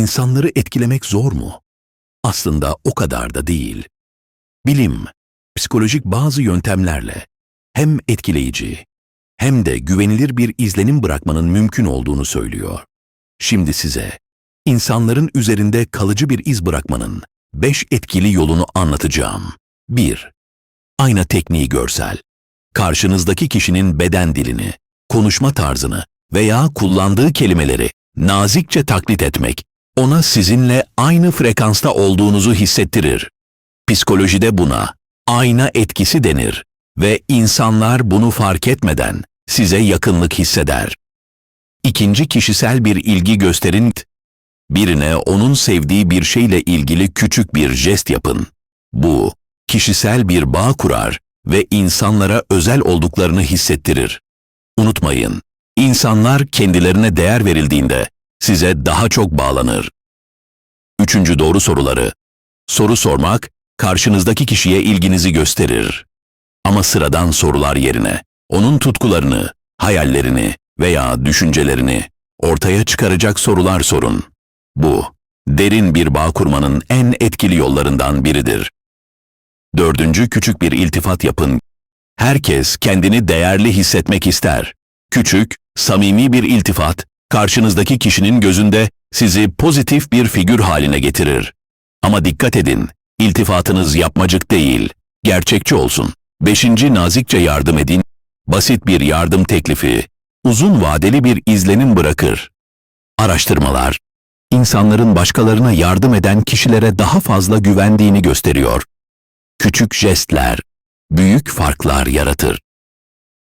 İnsanları etkilemek zor mu? Aslında o kadar da değil. Bilim, psikolojik bazı yöntemlerle hem etkileyici hem de güvenilir bir izlenim bırakmanın mümkün olduğunu söylüyor. Şimdi size insanların üzerinde kalıcı bir iz bırakmanın beş etkili yolunu anlatacağım. 1. Ayna tekniği görsel. Karşınızdaki kişinin beden dilini, konuşma tarzını veya kullandığı kelimeleri nazikçe taklit etmek, ona sizinle aynı frekansta olduğunuzu hissettirir. Psikolojide buna ayna etkisi denir ve insanlar bunu fark etmeden size yakınlık hisseder. İkinci kişisel bir ilgi gösterin. Birine onun sevdiği bir şeyle ilgili küçük bir jest yapın. Bu, kişisel bir bağ kurar ve insanlara özel olduklarını hissettirir. Unutmayın, insanlar kendilerine değer verildiğinde size daha çok bağlanır. Üçüncü doğru soruları. Soru sormak, karşınızdaki kişiye ilginizi gösterir. Ama sıradan sorular yerine, onun tutkularını, hayallerini veya düşüncelerini ortaya çıkaracak sorular sorun. Bu, derin bir bağ kurmanın en etkili yollarından biridir. Dördüncü küçük bir iltifat yapın. Herkes kendini değerli hissetmek ister. Küçük, samimi bir iltifat, karşınızdaki kişinin gözünde sizi pozitif bir figür haline getirir. Ama dikkat edin, iltifatınız yapmacık değil, gerçekçi olsun. Beşinci nazikçe yardım edin, basit bir yardım teklifi, uzun vadeli bir izlenim bırakır. Araştırmalar, insanların başkalarına yardım eden kişilere daha fazla güvendiğini gösteriyor. Küçük jestler, büyük farklar yaratır.